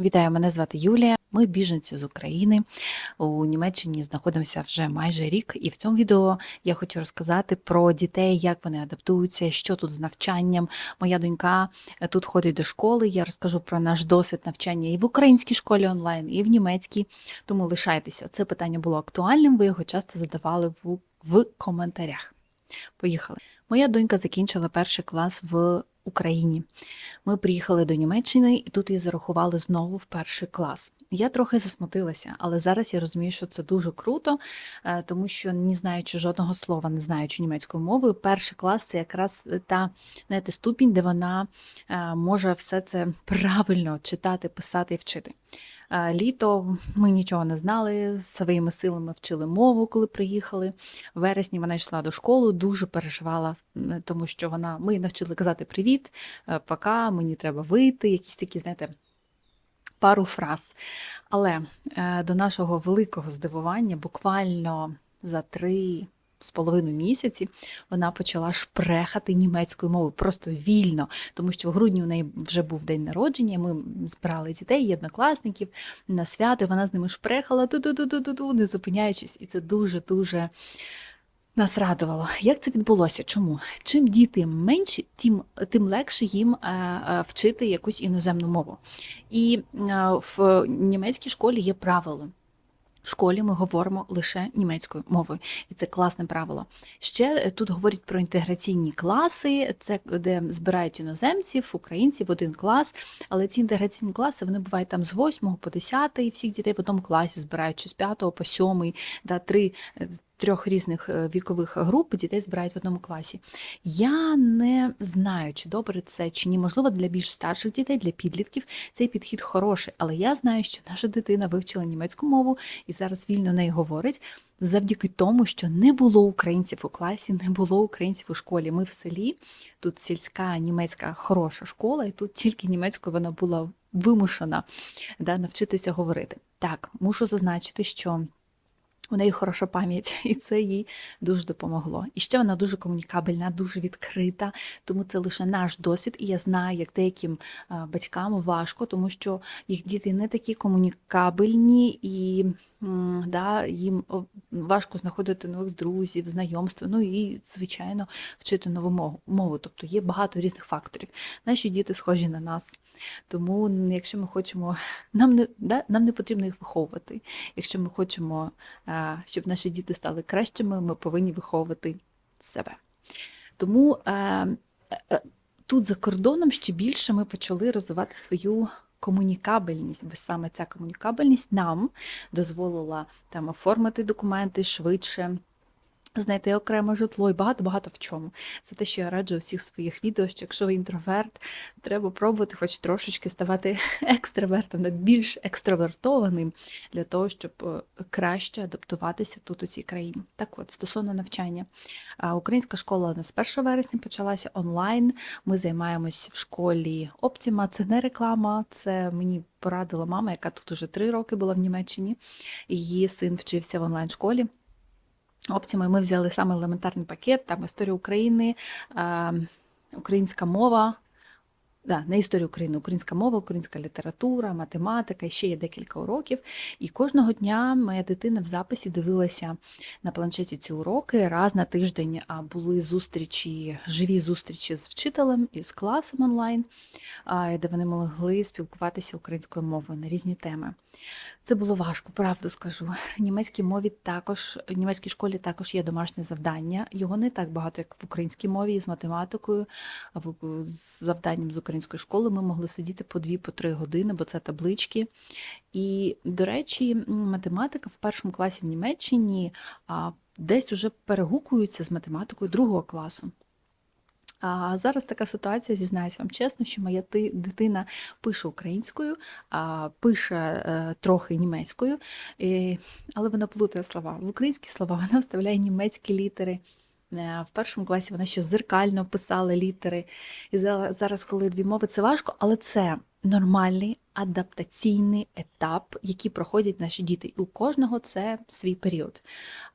Вітаю, мене звати Юлія. Ми біженці з України. У Німеччині знаходимося вже майже рік, і в цьому відео я хочу розказати про дітей, як вони адаптуються, що тут з навчанням. Моя донька е, тут ходить до школи. Я розкажу про наш досвід навчання і в українській школі онлайн, і в німецькій. Тому лишайтеся. Це питання було актуальним. Ви його часто задавали в, в коментарях. Поїхали. Моя донька закінчила перший клас в Україні. Ми приїхали до Німеччини і тут її зарахували знову в перший клас. Я трохи засмутилася, але зараз я розумію, що це дуже круто, е, тому що не знаючи жодного слова, не знаючи німецькою мовою, перший клас це якраз та знаєте, ступінь, де вона е, може все це правильно читати, писати і вчити. Е, Літо ми нічого не знали, своїми силами вчили мову, коли приїхали. В вересні вона йшла до школи, дуже переживала, тому що вона ми навчили казати привіт, е, пока, мені треба вийти, якісь такі, знаєте, пару фраз. Але е, до нашого великого здивування, буквально за три. З половиною місяці вона почала шпрехати німецькою мовою просто вільно, тому що в грудні у неї вже був день народження. Ми збирали дітей, і однокласників на свято. і Вона з ними шпрехала ту-ту-ту-ту-ту, не зупиняючись, і це дуже дуже нас радувало. Як це відбулося? Чому? Чим діти менші, тим, тим легше їм е, е, вчити якусь іноземну мову. І е, в німецькій школі є правило. В школі ми говоримо лише німецькою мовою, і це класне правило. Ще тут говорять про інтеграційні класи, це де збирають іноземців, українців один клас. Але ці інтеграційні класи вони бувають там з 8 по 10, і всіх дітей в одному класі збирають чи з 5 по 7, да, три е, трьох різних е, вікових груп дітей збирають в одному класі. Я не знаю, чи добре це чи ні. Можливо, для більш старших дітей, для підлітків цей підхід хороший. Але я знаю, що наша дитина вивчила німецьку мову і зараз вільно нею говорить. Завдяки тому, що не було українців у класі, не було українців у школі. Ми в селі, тут сільська німецька хороша школа, і тут тільки німецькою вона була вимушена да, навчитися говорити. Так, мушу зазначити, що у неї хороша пам'ять, і це їй дуже допомогло. І ще вона дуже комунікабельна, дуже відкрита, тому це лише наш досвід. І я знаю, як деяким батькам важко, тому що їх діти не такі комунікабельні, і да, їм важко знаходити нових друзів, знайомства. Ну і, звичайно, вчити нову мову. Тобто є багато різних факторів. Наші діти схожі на нас. Тому, якщо ми хочемо, нам не да, нам не потрібно їх виховувати. Якщо ми хочемо, щоб наші діти стали кращими, ми повинні виховувати себе. Тому е, е, тут за кордоном ще більше ми почали розвивати свою комунікабельність, бо саме ця комунікабельність нам дозволила там оформити документи швидше. Знайти окреме житло і багато-багато в чому. Це те, що я раджу у всіх своїх відео, що якщо ви інтроверт, треба пробувати хоч трошечки ставати екстравертом, більш екстравертованим для того, щоб е, краще адаптуватися тут у цій країні. Так от, стосовно навчання. Українська школа у нас 1 вересня почалася онлайн. Ми займаємось в школі Оптіма. Це не реклама, це мені порадила мама, яка тут уже три роки була в Німеччині. Її син вчився в онлайн-школі. Оптіми ми взяли саме елементарний пакет, там історія України, е, українська мова, да, не історія України, українська мова, українська література, математика, ще є декілька уроків. І кожного дня моя дитина в записі дивилася на планшеті ці уроки. Раз на тиждень були зустрічі, живі зустрічі з вчителем і з класом онлайн, де вони могли спілкуватися українською мовою на різні теми. Це було важко, правду скажу. В німецькій мові також, в німецькій школі також є домашнє завдання. Його не так багато, як в українській мові з математикою, з завданням з української школи ми могли сидіти по дві, по три години, бо це таблички. І, до речі, математика в першому класі в Німеччині десь уже перегукується з математикою другого класу. А зараз така ситуація, зізнаюсь вам чесно, що моя ти- дитина пише українською, пише е, трохи німецькою, але вона плутає слова. В українські слова вона вставляє німецькі літери. Е, В першому класі вона ще зеркально писала літери. І за- зараз, коли дві мови, це важко, але це нормальний адаптаційний етап, який проходять наші діти. І у кожного це свій період.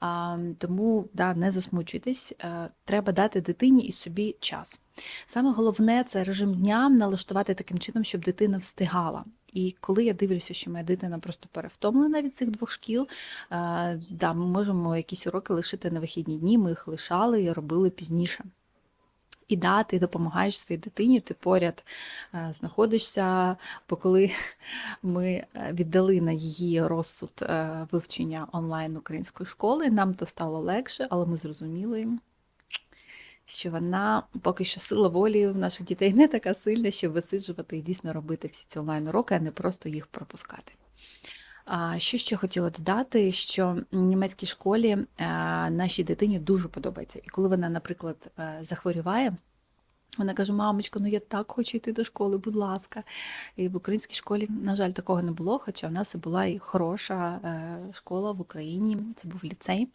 А, тому да, не засмучуйтесь, е, треба дати дитині і собі час. Саме головне це режим дня налаштувати таким чином, щоб дитина встигала. І коли я дивлюся, що моя дитина просто перевтомлена від цих двох шкіл, да, ми можемо якісь уроки лишити на вихідні дні, ми їх лишали і робили пізніше. І да, ти допомагаєш своїй дитині, ти поряд знаходишся. Бо коли ми е, віддали на її розсуд е, вивчення онлайн української школи, нам то стало легше, але ми зрозуміли, що вона поки що сила волі в наших дітей не така сильна, щоб висиджувати і дійсно робити всі ці онлайн-уроки, а не просто їх пропускати. Що ще хотіла додати, що в німецькій школі е, нашій дитині дуже подобається. І коли вона, наприклад, е, захворюває, вона каже: Мамочко, ну я так хочу йти до школи, будь ласка. І в українській школі, на жаль, такого не було, хоча в нас була і хороша е, школа в Україні, це був ліцей.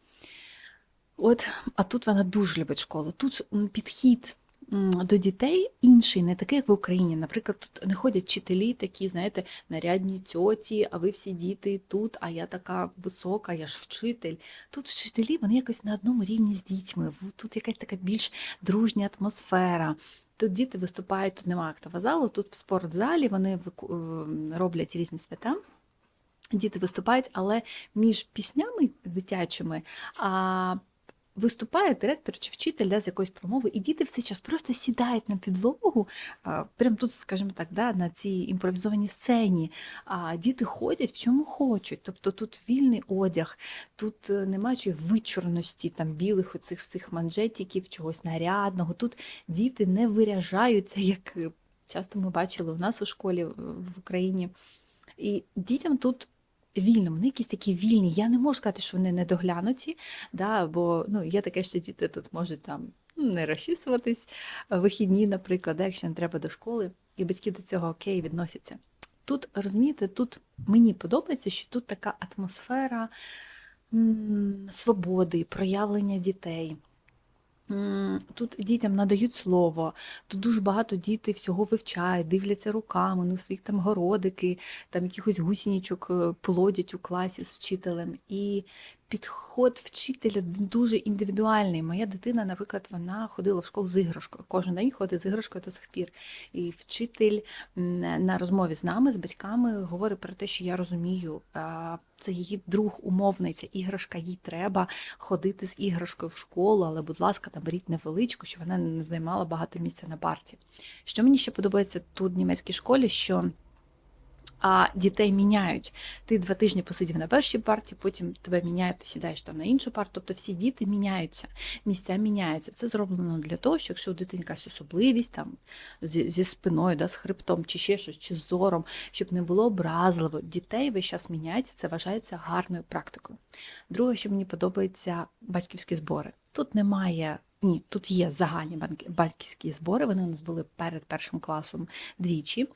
От, а тут вона дуже любить школу. Тут підхід до дітей інший, не такий, як в Україні. Наприклад, тут не ходять вчителі такі, знаєте, нарядні тьоті, а ви всі діти тут, а я така висока, я ж вчитель. Тут вчителі вони якось на одному рівні з дітьми. Тут якась така більш дружня атмосфера. Тут діти виступають, тут немає актового залу, тут в спортзалі вони ем, роблять різні свята. Діти виступають, але між піснями дитячими а, виступає директор чи вчитель да, з якоїсь промови, і діти все час просто сідають на підлогу, прямо тут, скажімо так, да, на цій імпровізованій сцені. А діти ходять в чому хочуть. Тобто тут вільний одяг, тут е, немає цієї вичурності, там білих оцих всіх манжетиків, чогось нарядного. Тут діти не виряжаються, як е, часто ми бачили у нас у школі в Україні. І дітям тут вільно, вони якісь такі вільні. Я не можу сказати, що вони недоглянуті, да, бо ну, є таке, що діти тут можуть там ну, не розчісуватись е, вихідні, наприклад, да, якщо не треба до школи, і батьки до цього окей відносяться. Тут, розумієте, тут мені подобається, що тут така атмосфера м, свободи, проявлення дітей. Тут дітям надають слово, тут дуже багато дітей всього вивчають, дивляться руками, ну, своїх там городики, там якихось гусінічок е, плодять у класі з вчителем. І підход вчителя дуже індивідуальний. Моя дитина, наприклад, вона ходила в школу з іграшкою. Кожен день ходить з іграшкою до сих пір. І вчитель на розмові з нами, з батьками, говорить про те, що я розумію, це її друг умовний, ця іграшка, їй треба ходити з іграшкою в школу, але, будь ласка, там беріть невеличку, щоб вона не займала багато місця на парті. Що мені ще подобається тут в німецькій школі, що а дітей міняють. Ти два тижні посидів на першій парті, потім тебе міняють, ти сідаєш там на іншу парту. Тобто всі діти міняються, місця міняються. Це зроблено для того, що якщо у дитини якась особливість там зі, зі спиною, да, з хребтом, чи ще щось, чи з зором, щоб не було образливо. Дітей весь час міняється, це вважається гарною практикою. Друге, що мені подобається, батьківські збори. Тут немає. Ні, тут є загальні батьківські збори. Вони у нас були перед першим класом двічі,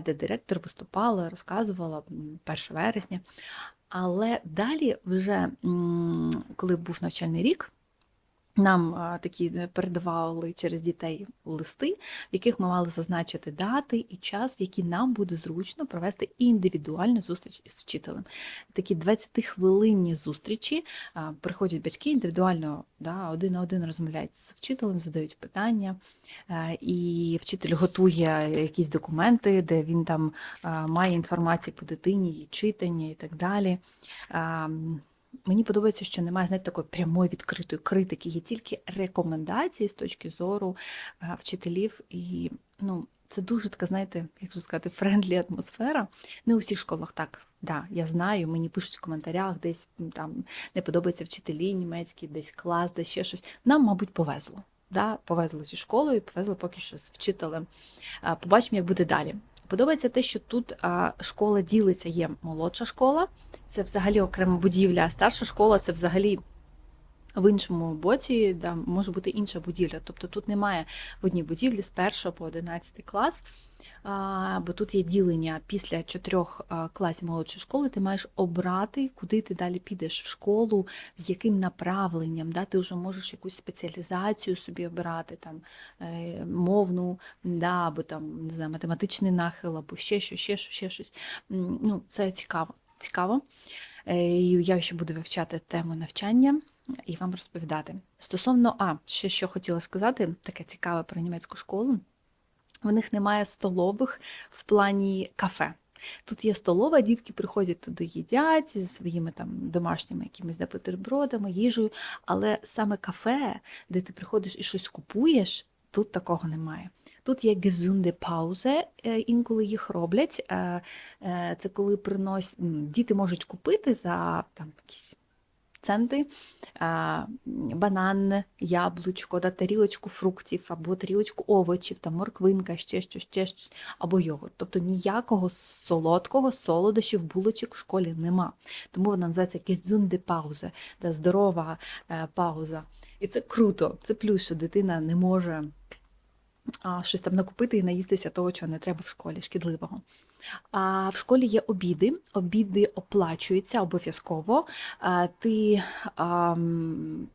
де директор виступала, розказувала 1 вересня. Але далі, вже коли був навчальний рік, нам такі е, передавали через дітей листи, в яких ми мали зазначити дати і час, в який нам буде зручно провести індивідуальну зустріч із вчителем. Такі 20-хвилинні зустрічі приходять батьки індивідуально, да, один на один розмовляють з вчителем, задають питання, е, і вчитель готує якісь документи, де він там має інформацію по дитині, її читання і так далі. Мені подобається, що немає знаєте, такої прямої відкритої критики, є тільки рекомендації з точки зору е, вчителів. І ну, це дуже така, знаєте, як же сказати, френдлі атмосфера. Не у всіх школах так. Да, я знаю, мені пишуть в коментарях, десь там не подобаються вчителі німецькі, десь клас, десь ще щось. Нам, мабуть, повезло. Да, повезло зі школою, повезло поки що з вчителем. Побачимо, як буде далі. Подобається те, що тут школа ділиться, є молодша школа, це взагалі окрема будівля, а старша школа це взагалі в іншому боці, да, може бути інша будівля. Тобто тут немає в одній будівлі з 1 по 11 клас, а, бо тут є ділення після чотирьох класів молодшої школи, ти маєш обрати, куди ти далі підеш в школу, з яким направленням. Да? Ти вже можеш якусь спеціалізацію собі обирати, там, е, мовну, да, або там, не знаю, математичний нахил, або ще щось, ще щось, ще щось. Ну, це цікаво. цікаво. Е, Я ще буду вивчати тему навчання і вам розповідати. Стосовно, а, ще що хотіла сказати, таке цікаве про німецьку школу. В них немає столових в плані кафе. Тут є столова, дітки приходять туди, їдять зі своїми там домашніми якимись да, їжею, але саме кафе, де ти приходиш і щось купуєш, тут такого немає. Тут є gesunde паузи, інколи їх роблять. Е, е, Це коли приносять діти можуть купити за там якісь центи а, банан, яблучко, да, тарілочку фруктів або тарілочку овочів, там морквинка, ще щось, ще щось, або йогурт. Тобто ніякого солодкого солодощів, булочок в школі нема. Тому вона називається паузи, да, здорова е, пауза. І це круто, це плюс, що дитина не може щось там накупити і наїстися того, чого не треба в школі, шкідливого. А в школі є обіди. Обіди оплачуються обов'язково. Ти а,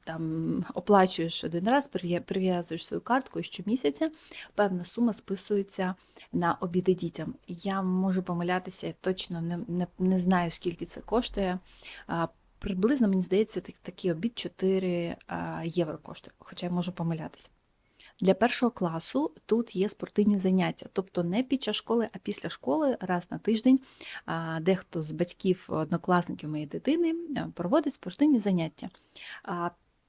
там оплачуєш один раз, прив'язуєш свою картку і щомісяця певна сума списується на обіди дітям. Я можу помилятися, я точно не, не, не знаю, скільки це коштує. Приблизно, мені здається, так- такий обід 4 а, євро коштує, хоча я можу помилятися. Для першого класу тут є спортивні заняття, тобто не під час школи, а після школи раз на тиждень дехто з батьків однокласників моєї дитини проводить спортивні заняття.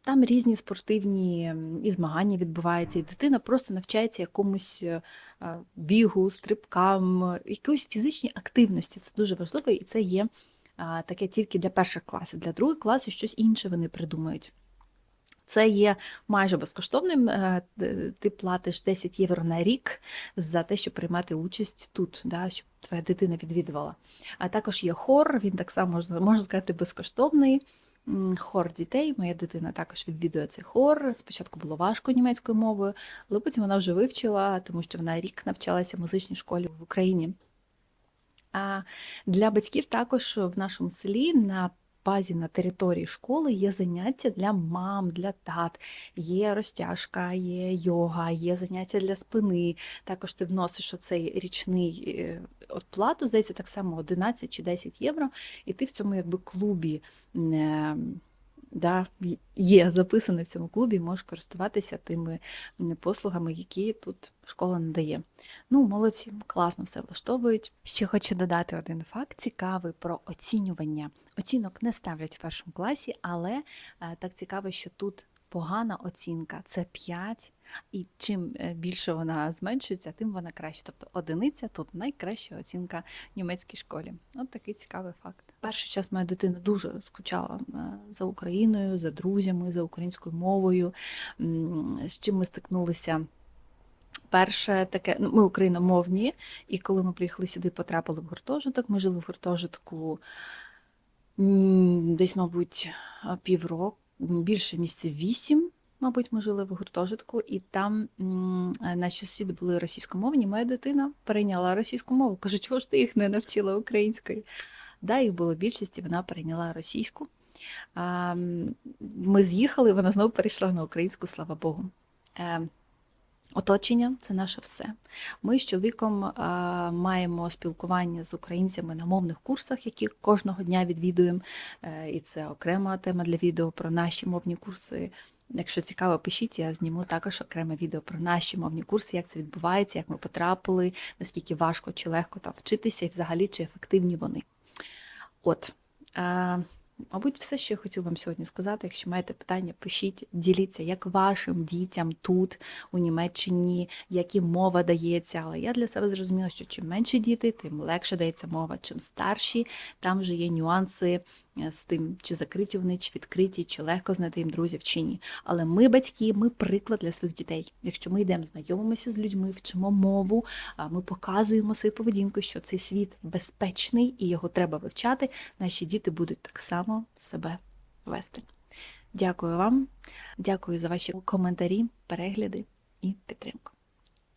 Там різні спортивні і змагання відбуваються, і дитина просто навчається якомусь е, бігу, стрибкам, якоїсь фізичній активності. Це дуже важливо, і це є таке тільки для перших класів. Для других класів щось інше вони придумають. Це є майже безкоштовним. е, Ти платиш 10 євро на рік за те, щоб приймати участь тут, да, щоб твоя дитина відвідувала. А також є хор, він так само можна сказати безкоштовний. Хор дітей, моя дитина також відвідує цей хор. Спочатку було важко німецькою мовою, але потім вона вже вивчила, тому що вона рік навчалася в музичній школі в Україні. А для батьків також в нашому селі на базі на території школи є заняття для мам, для тат, є розтяжка, є йога, є заняття для спини. Також ти вносиш оцей річний е, оплату, здається, так само 11 чи 10 євро, і ти в цьому якби клубі. Да, є записаний в цьому клубі, можеш користуватися тими послугами, які тут школа надає. Ну, молодці, класно все влаштовують. Ще хочу додати один факт цікавий про оцінювання. Оцінок не ставлять в першому класі, але е, так цікаво, що тут погана оцінка це 5, і чим е, більше вона зменшується, тим вона краще. Тобто одиниця тут найкраща оцінка в німецькій школі. От такий цікавий факт. Перший час моя дитина дуже скучала за Україною, за друзями, за українською мовою. З чим ми стикнулися. Перше таке, ну, ми україномовні, і коли ми приїхали сюди, потрапили в гуртожиток. Ми жили в гуртожитку десь, мабуть, півроку, більше місяців вісім. Мабуть, ми жили в гуртожитку, і там наші сусіди були російськомовні. Моя дитина перейняла російську мову. Кажу, чого ж ти їх не навчила української? Да, їх було більшість, і вона перейняла російську. Ми з'їхали, вона знову перейшла на українську, слава Богу. Е, Оточення це наше все. Ми з чоловіком е, маємо спілкування з українцями на мовних курсах, які кожного дня відвідуємо. Е, і це окрема тема для відео про наші мовні курси. Якщо цікаво, пишіть, я зніму також окреме відео про наші мовні курси, як це відбувається, як ми потрапили, наскільки важко чи легко там вчитися, і взагалі чи ефективні вони. От. Е, Мабуть, все, що я хотіла вам сьогодні сказати. Якщо маєте питання, пишіть, діліться, як вашим дітям тут, у Німеччині, які мова дається. Але я для себе зрозуміла, що чим менші діти, тим легше дається мова. Чим старші, там вже є нюанси з тим, чи закриті вони, чи відкриті, чи легко знайти їм друзів, чи ні. Але ми, батьки, ми приклад для своїх дітей. Якщо ми йдемо, знайомимося з людьми, вчимо мову, ми показуємо свою поведінку, що цей світ безпечний і його треба вивчати, наші діти будуть так само себе вести. Дякую вам, дякую за ваші коментарі, перегляди і підтримку.